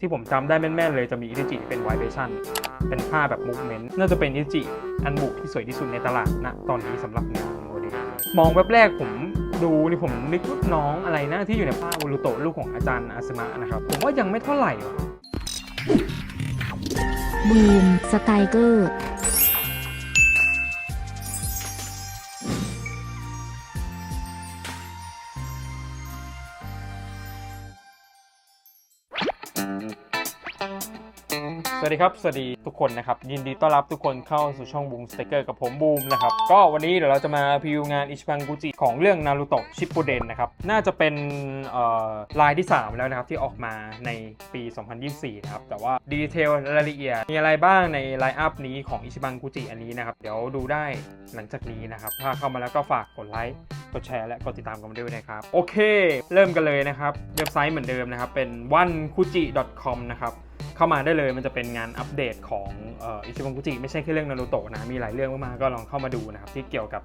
ที่ผมจำได้แม่นๆเลยจะมีอิทิจิเป็นไวเบชั่นเป็นผ้าแบบมูฟเมนต์น่าจะเป็นอิทิจิอันบุกที่สวยที่สุดในตลาดณตอนนี้สำหรับงานโมเดลมองแวบแรกผมดูนี่ผมนึกว่าน้องอะไรนะที่อยู่ในผ้าอุรุโตะลูกของอาจารย์อาสมะนะครับ ผมว่ายังไม่เท่าไหร่บูมสไตเกอร์ สวัสดีครับ สวัสดีทุกคนนะครับ ยินดีต้อนรับทุกคนเข้าสู่ช่องบูมสเต c เกอร์กับผมบูมนะครับ ก็วันนี้เดี๋ยวเราจะมาพรีวิวงานอิชิบังกุจิของเรื่องนารูโตะชิป u เดนนะครับ น่าจะเป็นลายที่ 3 แล้วนะครับ ที่ออกมาในปี 2024 นะครับ แต่ว่าดีเทลรายละเอียด มีอะไรบ้างในไลน์อัพนี้ของอิชิบังกุจิอันนี้นะครับ เดี๋ยวดูได้หลังจากนี้นะครับ ถ้าเข้ามาแล้วก็ฝากกดไลค์ กดแชร์และกดติดตามกันด้วยนะครับ โอเค เริ่มกันเลยนะครับ เว็บไซต์เหมือนเดิมนะครับ เป็น o n e k u j i c o m นะครับ เข้ามาได้เลยมันจะเป็นงานอัปเดตของอิชิบังกุจิไม่ใช่แค่เรื่องนารูโตะนะมีหลายเรื่องมากๆก็ลองเข้ามาดูนะครับที่เกี่ยวกับ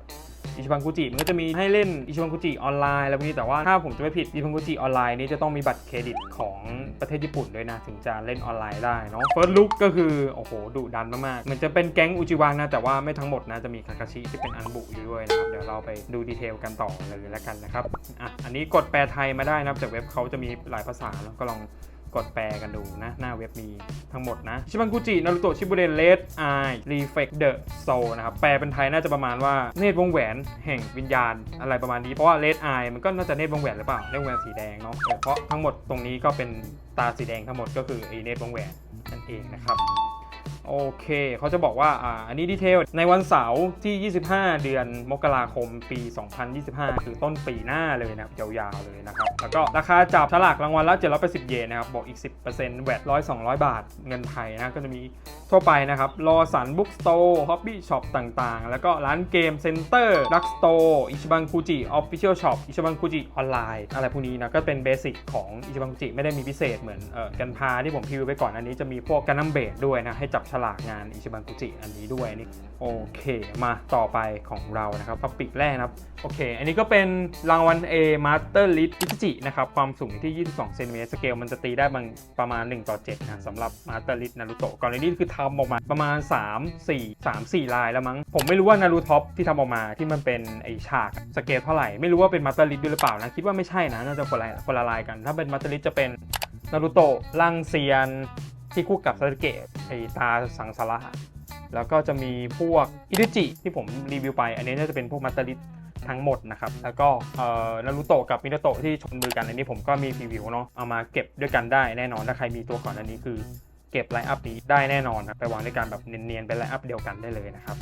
อิชิบังกุจิมันก็จะมีให้เล่นอิชิบังกุจิออนไลน์แล้วพวกนี้แต่ว่าถ้าผมจะไม่ผิดอิชิบังกุจิออนไลน์นี้จะต้องมีบัตรเครดิตของประเทศญี่ปุ่นด้วยนะ ถึงจะเล่นออนไลน์ได้เนาะเฟิร์สลุกก็คือ โอ้โหดุดันมากๆมันจะเป็นแก๊งอุจิวานะ แต่ว่าไม่ทั้งหมดนะ จะมีคาคาชิที่เป็นอันบุอยู่ด้วยนะครับ เดี๋ยวเราไปดูดีเทลกันต่อเลยแล้วกันนะครับอะอันนี้กดแปลไทยมาได้นะจากเว็บเขาจะมีหลายภาษาแล้วก็ลอง กดแปลกันดูนะ หน้าเว็บมีทั้งหมดนะ ชิบังกุจิ นารุโตะ ชิบุเดนเลดไอรีเฟกเดอะโซนะครับ แปลเป็นไทยน่าจะประมาณว่าเนตรวงแหวนแห่งวิญญาณอะไรประมาณนี้ เพราะว่าเลดไอมันก็น่าจะเนตรวงแหวนหรือเปล่า เนตรวงแหวนสีแดงเนาะเออเพราะทั้งหมดตรงนี้ก็เป็นตาสีแดงทั้งหมดก็คือไอเนตรวงแหวนนั่นเองนะครับ โอเค เขาจะบอกว่าอ่าอันนี้ดีเทล ในวันเสาร์ที่ 25 เดือนมกราคมปี 2025 คือต้นปีหน้าเลยนะครับ ยาวๆเลยนะครับ แล้วก็ราคาจับฉลากรางวัลละ780 เยนนะครับ บอกอีก 10%แวด100 200 บาทเงินไทยนะ ก็จะมีทั่วไปนะครับ รอสันบุ๊กสโตร์ฮอบบี้ช็อปต่างๆ แล้วก็ร้านเกมเซ็นเตอร์ดักสโตร์อิชิบังคูจิออฟฟิเชียลช็อปอิชิบังคูจิออนไลน์อะไรพวกนี้นะ ก็เป็นเบสิกของอิชิบังคูจิไม่ได้มีพิเศษเหมือนเออกันพาที่ผมพิวไปก่อนอันนี้จะมีพวกกันนัมเบดด้วยนะให้จับฉลากงานอิชิบังคูจิอันนี้ด้วยนี่โอเค มาต่อไปของเรานะครับท็อปิกแรกนะครับ โอเค อันนี้ก็เป็นรางวัล A Master List อิจินะครับ ความสูงที่ 22 เซนติเมตรสเกลมันจะตีได้บางประมาณ 1 ต่อ 7 นะสำหรับ Master List นารูโตะก่อนหน้านี้คือทำออกมาประมาณ 3 4 3 4 ลายแล้วมั้ง ผมไม่รู้ว่านารูท็อปที่ทำออกมาที่มันเป็นไอฉากสเกลเท่าไหร่ ไม่รู้ว่าเป็น Master List ด้วยหรือเปล่านะ คิดว่าไม่ใช่นะ น่าจะคนละคนละลายกัน ถ้าเป็น Master List จะเป็นนารูโตะลังเซียน ที่คู่กับซาสึเกะไอตาสังสาระแล้วก็จะมีพวกอิริจิที่ผมรีวิวไป อันนี้น่าจะเป็นพวกมัตเตอริทั้งหมดนะครับ แล้วก็นารูโตะกับมินาโตะที่ชนมือกันอันนี้ผมก็มีพรีวิวเนาะเอามาเก็บด้วยกันได้แน่นอนถ้าใครมีตัวก่อนอันนี้คือเก็บไลน์อัพนี้ได้แน่นอนนะไปวางด้วยกันแบบเนียนๆเป็นไลน์อัพเดียวกันได้เลยนะครับ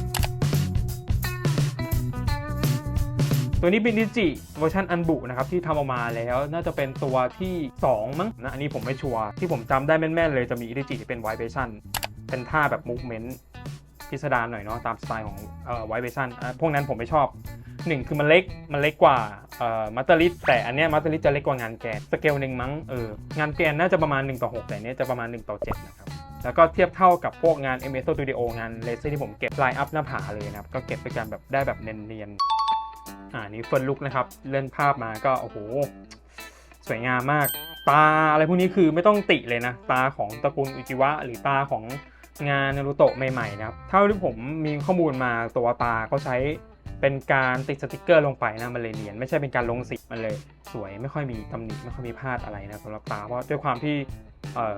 ตัวนี้เป็นดิจิเวอร์ชันอันบุนะครับที่ทำออกมาแล้วน่าจะเป็นตัวที่ 2 มั้งนะอันนี้ผมไม่ชัวร์ที่ผมจำได้แม่นๆเลยจะมีดิจิที่เป็นไวเบชั่นเป็นท่าแบบมูฟเมนต์พิสดารหน่อยเนาะตามสไตล์ของเอ่อไวเบชั่นพวกนั้นผมไม่ชอบหนึ่งคือมันเล็กมันเล็กกว่าเอ่อมัตเตอร์ลิสแต่อันเนี้ยมัตเตอร์ลิสจะเล็กกว่างานแกนสเกลหนึ่งมั้งเอองานแกนน่าจะประมาณ1ต่อ6แต่อันเนี้ยจะประมาณ1ต่อ7นะครับแล้วก็เทียบเท่ากับพวกงาน m s Studio งานเลเซอร์ที่ผมเก็บไลน์อัพหน้าผาเลยนะครับก็เก็บไปกันแบบได้แบบเนียนๆ อ่านี่เฟิร์นลุกนะครับ เล่นภาพมาก็โอ้โหสวยงามมาก ตาอะไรพวกนี้คือไม่ต้องติเลยนะ ตาของตระกูลอุจิวะ หรือตาของงานนารูโตะใหม่ๆนะครับ เท่าที่ผมมีข้อมูลมาตัวตาเขาใช้เป็นการติดสติกเกอร์ลงไปนะมันเลยเนียนไม่ใช่เป็นการลงสีมันเลย สวยไม่ค่อยมีตำหนิไม่ค่อยมีพลาดอะไรนะสำหรับตาเพราะด้วยความที่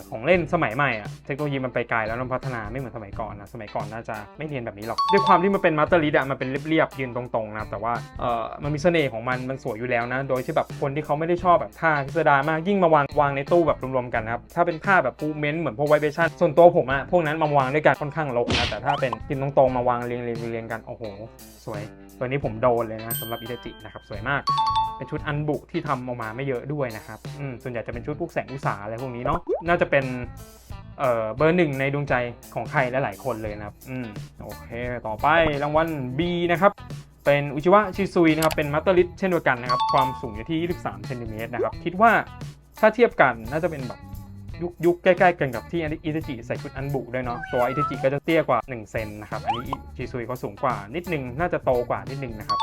ของเล่นสมัยใหม่อะเทคโนโลยีมันไปไกลแล้วมันพัฒนาไม่เหมือนสมัยก่อนนะสมัยก่อนน่าจะไม่เรียนแบบนี้หรอกด้วยความที่มันเป็นมาสเตอร์ลิดอะมันเป็นเรียบๆยืนตรงๆนะแต่ว่าเออมันมีเสน่ห์ของมันมันสวยอยู่แล้วนะ โดยที่แบบคนที่เขาไม่ได้ชอบแบบท่าพิสดารมากยิ่งมาวางวางในตู้แบบรวมๆกันนะครับถ้าเป็นผ้าแบบปูเมนเหมือนพวกไวเบชั่นส่วนตัวผมอะพวกนั้นมาวางด้วยกันค่อนข้างรกนะแต่ถ้าเป็นพิมพ์ตรงๆมาวางเรียงๆเรียงๆกันโอ้โห สวย ตัวนี้ผมโดนเลยนะสำหรับอิเดจินะครับสวยมาก เป็นชุดอันบุที่ทำออกมาไม่เยอะด้วยนะครับอืมส่วนใหญ่จะเป็นชุดพวกแสงอุตสาอะไรพวกนี้เนาะน่าจะเป็นเอ่อเบอร์หนึ่งในดวงใจของใครหลายๆคนเลยนะครับอืมโอเค ต่อไปรางวัล B นะครับเป็นอุจิวะชิซุยนะครับเป็นมัตเตอร์ลิสเช่นเดียวกันนะครับความสูงอยู่ที่ 23เซนติเมตรนะครับคิดว่าถ้าเทียบกันน่าจะเป็นแบบ ยุคยุคใกล้ๆกันกับที่อิตาจิใส่ชุดอันบุด้วยเนาะตัวอิตาจิก็จะเตี้ยกว่า 1 เซนนะครับ อันนี้ชิซุยเขาสูงกว่านิดนึง น่าจะโตกว่านิดนึงนะครับ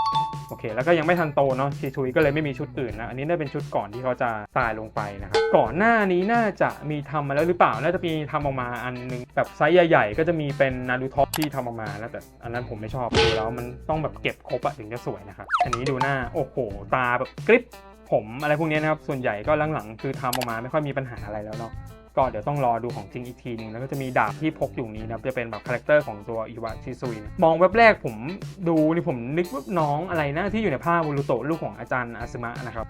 โอเค แล้วก็ยังไม่ทันโตเนาะชิชุยก็เลยไม่มีชุดอื่นนะ อันนี้น่าเป็นชุดก่อนที่เขาจะตายลงไปนะครับ ก่อนหน้านี้น่าจะมีทำมาแล้วหรือเปล่า น่าจะมีทำออกมาอันหนึงแบบไซส์ใหญ่ๆ ก็จะมีเป็นนารูโทะที่ทำออกมาแล้วแต่อันนั้นผมไม่ชอบดูแล้วมันต้องแบบเก็บครบอะถึงจะสวยนะครับ อันนี้ดูหน้า โอ้โห ตาแบบกริบ ผมอะไรพวกนี้นะครับ ส่วนใหญ่ก็หลังๆ คือทำออกมาไม่ค่อยมีปัญหาอะไรแล้วเนาะก็เดี๋ยวต้องรอดูของจริงอีกทีนึง แล้วก็จะมีดาบที่พกอยู่นี้นะจะเป็นแบบคาแรคเตอร์ของตัวอิวะชิซุยมองแวบแรกผมดูนี่ผมนึกว่าน้องอะไรนะที่อยู่ในภาพบูรุโตลูกของอาจารย์อาซึมะนะครับ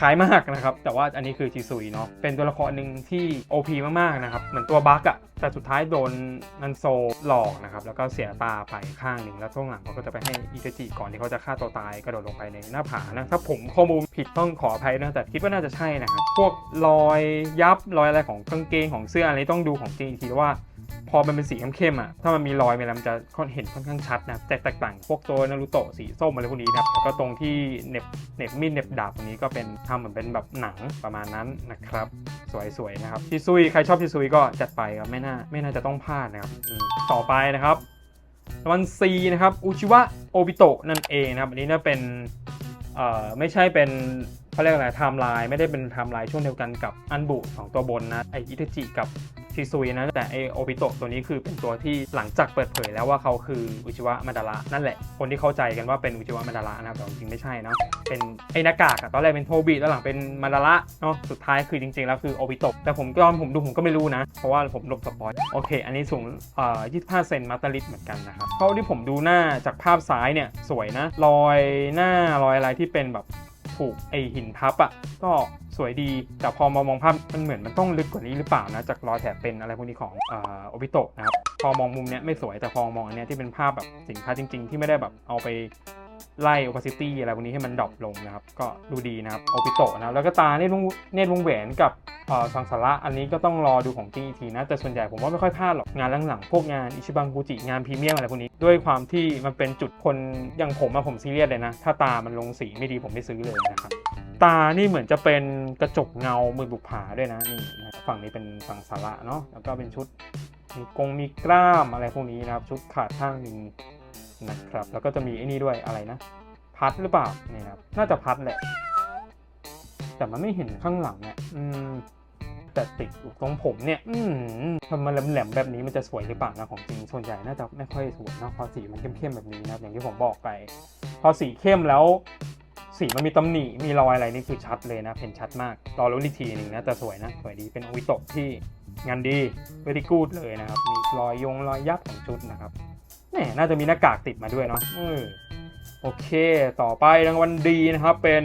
คล้ายมากนะครับ แต่ว่าอันนี้คือชิซุยเนาะเป็นตัวละครหนึ่งที่ OP มากๆนะครับ เหมือนตัวบั๊กอะแต่สุดท้ายโดนนันโซหลอกนะครับ แล้วก็เสียตาไปข้างหนึ่งแล้วช่วงหลังเขาก็จะไปให้อิเตจิก่อนที่เขาจะฆ่าตัวตายกระโดดลงไปในหน้าผานะถ้าผมข้อมูลผิดต้องขออภัยนะแต่คิดว่าน่าจะใช่นะครับพวกรอยยับรอยอะไรของกางเกงของเสื้ออะไรต้องดูของจริงอีกทีว่า พอมันเป็นสีเข้มๆอะถ้ามันมีรอยมันแล้วมันจะเห็นค่อนข้างชัดนะแตกต่างพวกตัวนารูโตะสีส้มอะไรพวกนี้นะครับแล้วก็ตรงที่เน็บเน็บมีดเน็บดาบตรงนี้ก็เป็นทำเหมือนเป็นแบบหนังประมาณนั้นนะครับ สวยๆนะครับชิซุยใครชอบชิซุยก็จัดไปครับไม่น่าไม่น่าจะต้องพลาดนะครับต่อไปนะครับรางวัล C นะครับอุชิวะโอบิโตะนั่นเองนะครับอันนี้น่าเป็นเอ่อไม่ใช่เป็นเขาเรียกอะไรไทม์ไลน์ไม่ได้เป็นไทม์ไลน์ช่วงเดียวกันกับอันบุสองตัวบนนะไออิเทจิกับ ชิซุยนะแต่ไอโอบิโตะตัวนี้คือเป็นตัวที่หลังจากเปิดเผยแล้วว่าเขาคืออุจิวะมาดาระนั่นแหละ คนที่เข้าใจกันว่าเป็นอุจิวะมาดาระนะครับแต่จริงไม่ใช่นะเป็นไอหน้ากากอะตอนแรกเป็นโทบิแล้วหลังเป็นมาดาระเนาะสุดท้ายคือจริงๆแล้วคือโอบิโตะแต่ผมตอนผมดูผมก็ไม่รู้นะ เพราะว่าผมหลบสปอยโอเค อันนี้สูงเอ่อ25 เซนมาตาลิตเหมือนกันนะครับเท่าที่ผมดูหน้าจากภาพซ้ายเนี่ยสวยนะรอยหน้ารอยอะไรที่เป็นแบบถูกไอหินทับอะ่ะก็ สวยดี แต่พอมามองภาพมันเหมือนมันต้องลึกกว่านี้หรือเปล่านะ จากรอยแถบเป็นอะไรพวกนี้ของออโอบิโตะนะครับ พอมองมุมเนี้ยไม่สวยแต่พอมองอันเนี้ยที่เป็นภาพแบบสินค้าจริง ๆ ที่ไม่ได้แบบเอาไปไล่ opacity อะไรพวกนี้ให้มันดรอปลงนะครับ ก็ดูดีนะครับโอบิโตะนะแล้วก็ตาเนตรวงเนตรวงแหวนกับสังสาระอันนี้ก็ต้องรอดูของจริงอีกทีนะ แต่ส่วนใหญ่ผมว่าไม่ค่อยพลาดหรอก งานหลังๆ พวกงานอิชิบังกุจิ งานพรีเมียมอะไรพวกนี้ ด้วยความที่มันเป็นจุดคนอย่างผมอะผมซีเรียสเลยนะ ถ้าตามันลงสีไม่ดีผมไม่ซื้อเลยนะครับ ตานี่เหมือนจะเป็นกระจกเงามือบุกผาด้วยนะนี่ฝั่งนี้เป็นฝั่งสาระเนาะแล้วก็เป็นชุดมีกงมีกล้ามอะไรพวกนี้นะครับ ชุดขาดข้างหนึ่งนะครับ แล้วก็จะมีไอ้นี่ด้วยอะไรนะ พัดหรือเปล่านี่นะครับน่าจะพัดแหละ แต่มันไม่เห็นข้างหลังเนี่ยอืมแต่ติดตรงผมเนี่ย อืมทำมาแหลมๆแบบนี้มันจะสวยหรือเปล่านะของจริงส่วนใหญ่น่าจะไม่ค่อยสวยนะพอสีมันเข้มๆแบบนี้นะอย่างที่ผมบอกไป พอสีเข้มแล้ว สีมันมีตำหนิมีรอยอะไรนี่คือชัดเลยนะเห็นชัดมากรอรุ่นอีกทีหนึ่งนะแต่สวยนะสวยดีเป็นโอวิโตะที่งานดีเวอร์ดิคูดเลยนะครับ มีรอยยงรอยยับของชุดนะครับแน่น่าจะมีหน้ากากติดมาด้วยเนาะโอเค ต่อไปรางวัลดีนะครับเป็น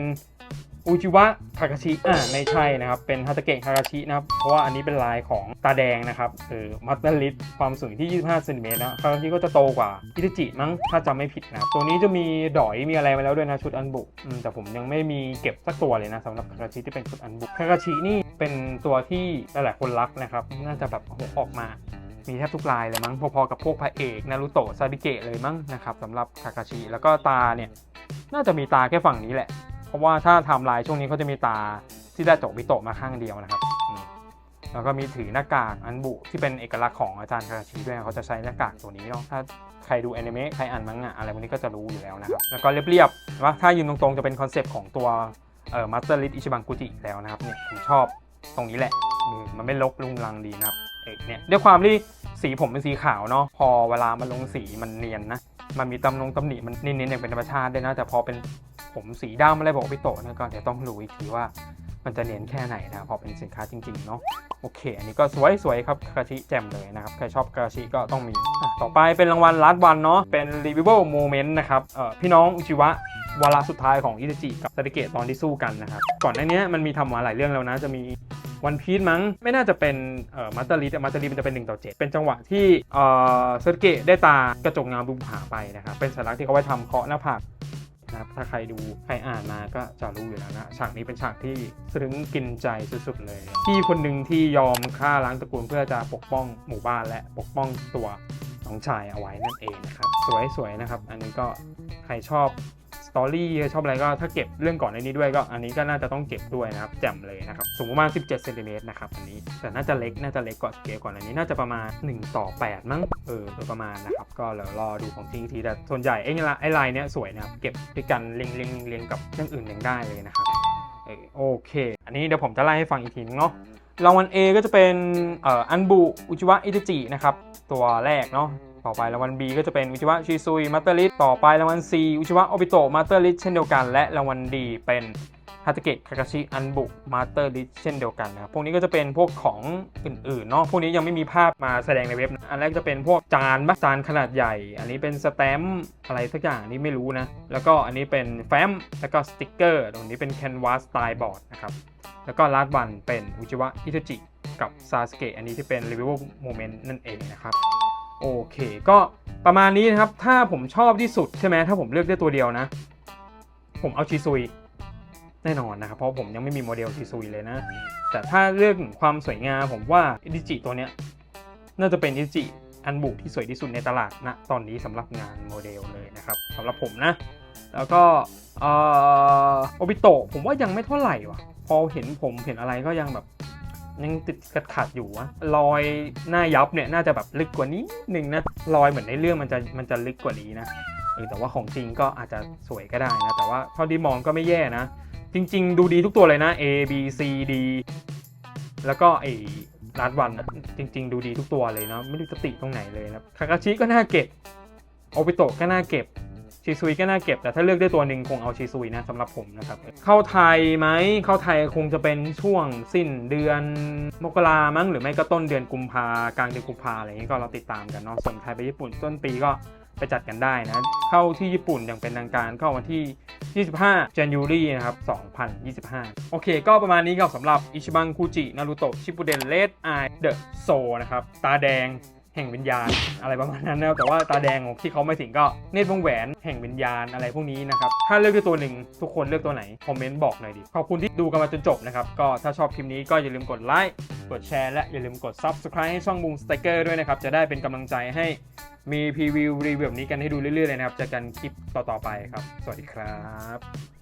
อุจิวะคาคาชิอ่าไม่ใช่นะครับ เป็นฮาตาเกะคาคาชินะครับ เพราะว่าอันนี้เป็นลายของตาแดงนะครับเออมัตเตอร์ลิสความสูงที่ 25เซนติเมตรนะคาคาชิก็จะโตกว่าอิตาจิมั้งถ้าจำไม่ผิดนะตัวนี้จะมีดอยมีอะไรมาแล้วด้วยนะชุดอันบุแต่ผมยังไม่มีเก็บสักตัวเลยนะสำหรับคาคาชิที่เป็นชุดอันบุคาคาชินี่เป็นตัวที่หลายๆคนรักนะครับน่าจะแบบอออกมามีแทบทุกลายเลยมั้งพอๆกับพวกพระเอกนารูโตะซาบิเกะเลยมั้งนะครับสำหรับคาคาชิแล้วก็ตาเนี่ยน่าจะมีตาแค่ฝั่งนี้แหละ เพราะว่าถ้าทำลายช่วงนี้เขาจะมีตาที่ได้จกมิโตะมาข้างเดียวนะครับแล้วก็มีถือหน้ากากอันบุที่เป็นเอกลักษณ์ของอาจารย์คาคาชิด้วยเขาจะใช้หน้ากากตัวนี้เนาะถ้าใครดูแอนิเมะใครอ่านมังงะอะไรพวกนี้ก็จะรู้อยู่แล้วนะครับ แล้วก็เรียบๆว่าถ้ายืนตรงๆจะเป็นคอนเซปต์ของตัวเอ่อมาสเตอร์ลิสอิชิบังกุจิแล้วนะครับเนี่ยผมชอบตรงนี้แหละมมันไม่ลกลุงลังดีนะครับเอกเนี่ยด้วยความที่สีผมเป็นสีขาวเนาะพอเวลามันลงสีมันเนียนนะมันมีตำนงตำหนิมันนินๆอย่างเป็นธรรมชาติด้วยนะแต่พอเป็น ผมสีดำอะไรบอกพี่โตเนะก็เดี๋ยวต้องรู้อีกทีว่ามันจะเนียนแค่ไหนนะพอเป็นสินค้าจริงๆเนาะโอเค อันนี้ก็สวยๆครับคาชิแจ่มเลยนะครับ ใครชอบคาชิก็ต้องมี ต่อไปเป็นรางวัลลัดวันเนาะเป็น Revival Moment นะครับพี่น้องอุจิวะวาระสุดท้ายของอิตาจิกับซาดิเกะตอนที่สู้กันนะครับ ก่อนหน้านี้มันมีทำมาหลายเรื่องแล้วนะ จะมีวันพีชมั้ง ไม่น่าจะเป็นเอ่อมาสเตอร์ลีแต่มาสเตอร์ลีมันจะเป็น1ต่อ7เป็นจังหวะที่เอ่อเซอร์เกะได้ตากระจกเงาบุมผาไปนะครับ เป็นสัญลักษณ์ที่เขาไว้ทำเคาะหน้าผาก นะครับถ้าใครดูใครอ่านมาก็จะรู้อยู่แล้วนะฉากนี้เป็นฉากที่สะดึงกินใจสุดๆเลยที่คนหนึ่งที่ยอมฆ่าล้างตระกูลเพื่อจะปกป้องหมู่บ้านและปกป้องตัวน้องชายเอาไว้นั่นเองนะครับสวยๆนะครับ อันนี้ก็ใครชอบ สตอรี่ชอบอะไรก็ถ้าเก็บเรื่องก่อนในนี้ด้วยก็อันนี้ก็น่าจะต้องเก็บด้วยนะครับแจ่มเลยนะครับสูงประมาณ 17เซนติเมตรนะครับอันนี้แต่น่าจะเล็กน่าจะเล็กกว่าสเกลก่อนอันนี้น่าจะประมาณ1ต่อ8มั้งเออโดยประมาณนะครับก็เดี๋ยวรอดูของจริงอีทีแต่ส่วนใหญ่ไอ้ละไอ้ลายเนี้ยสวยนะครับเก็บด้วยกันเรียงเรียงเรียงกับเรื่องอื่นยังได้เลยนะครับโอเค อันนี้เดี๋ยวผมจะไล่ให้ฟังอีกทีนึงเนาะรางวัล A ก็จะเป็นอันบุอุจิวะอิตจินะครับตัวแรกเนาะ ต่อไปรางวัล B ก็จะเป็นอุจิวะชิซุยมาเตอร์ลิสต่อไปรางวัล C อุจิวะโอบิโตมาเตอร์ลิสเช่นเดียวกัน และรางวัล D เป็นฮาตเกะคากาชิอันบุมาเตอร์ลิสเช่นเดียวกันนะครับพวกนี้ก็จะเป็นพวกของอื่นๆเนาะพวกนี้ยังไม่มีภาพมาแสดงในเว็บนะอันแรกจะเป็นพวกจานบัจานขนาดใหญ่ อันนี้เป็นสแตมป์อะไรสักอย่างนี้ไม่รู้นะ แล้วก็อันนี้เป็นแฟ้มแล้วก็สติกเกอร์ตรงนี้เป็นแคนวาสสไตล์บอร์ดนะครับแล้วก็ลาดวันเป็นอุจิวะอิทจิกับซาสเกะอันนี้ที่เป็น r e v i e w Moment นั่นเองนะครับ โอเค ก็ประมาณนี้นะครับ ถ้าผมชอบที่สุดใช่ไหมถ้าผมเลือกได้ตัวเดียวนะ ผมเอาชิซุยแน่นอนนะครับ เพราะผมยังไม่มีโมเดลชิซุยเลยนะ แต่ถ้าเรื่องความสวยงามผมว่าอิจิตัวเนี้ยน่าจะเป็นอิจิอันบุที่สวยที่สุดในตลาดณตอนนี้สำหรับงานโมเดลเลยนะครับสำหรับผมนะ แล้วก็โอบิโตะผมว่ายังไม่เท่าไหร่ว่ะ พอเห็นผมเห็นอะไรก็ยังแบบ ยังติดขัดขัดอยู่วะรอยหน้ายับเนี่ยน่าจะแบบลึกกว่านี้หนึ่งนะรอยเหมือนในเรื่องมันจะมันจะลึกกว่านี้นะเออแต่ว่าของจริงก็อาจจะสวยก็ได้นะ แต่ว่าเท่าที่มองก็ไม่แย่นะ จริง ๆ ดูดีทุกตัวเลยนะ A B C D แล้วก็ไอ้ลาดวันนะจริง ๆ ดูดีทุกตัวเลยนะไม่รู้จะติตรงไหนเลยนะคากาชิก็น่าเก็บโอบิโตะก็น่าเก็บ ชิซุยก็น่าเก็บ แต่ถ้าเลือกได้ตัวหนึ่งคงเอาชิซุยนะสำหรับผมนะครับ เข้าไทยไหมเข้าไทยคงจะเป็นช่วงสิ้นเดือนมกรามั้งหรือไม่ก็ต้นเดือนกุมภากลางเดือนกุมภาอะไรอย่างนี้ก็เราติดตามกันเนาะส่วนใครไปญี่ปุ่นต้นปีก็ไปจัดกันได้นะ เข้าที่ญี่ปุ่นอย่างเป็นทางการเข้าวันที่ 25 January นะครับ 2025 โอเค ก็ประมาณนี้ครับสำหรับอิชิบังคูจิ นารูโตะ ชิปุเดนเลดไอเดอะโซนะครับ ตาแดง แห่งวิญญาณอะไรประมาณนั้นนะแต่ว่าตาแดงของที่เขาไม่ถึงก็เนตรวงแหวนแห่งวิญญาณอะไรพวกนี้นะครับถ้าเลือกได้ตัวหนึ่งทุกคนเลือกตัวไหนคอมเมนต์บอกหน่อยดิขอบคุณที่ดูกันมาจนจบนะครับก็ถ้าชอบคลิปนี้ก็อย่าลืมกดไลค์กดแชร์และอย่าลืมกด Subscribe ให้ช่องบูมสเต c เกอร์ด้วยนะครับจะได้เป็นกำลังใจให้มีพรีวิวรีวิวแบบนี้กันให้ดูเรื่อยๆเลยนะครับเจอกันคลิปต่อๆไปครับ สวัสดีครับ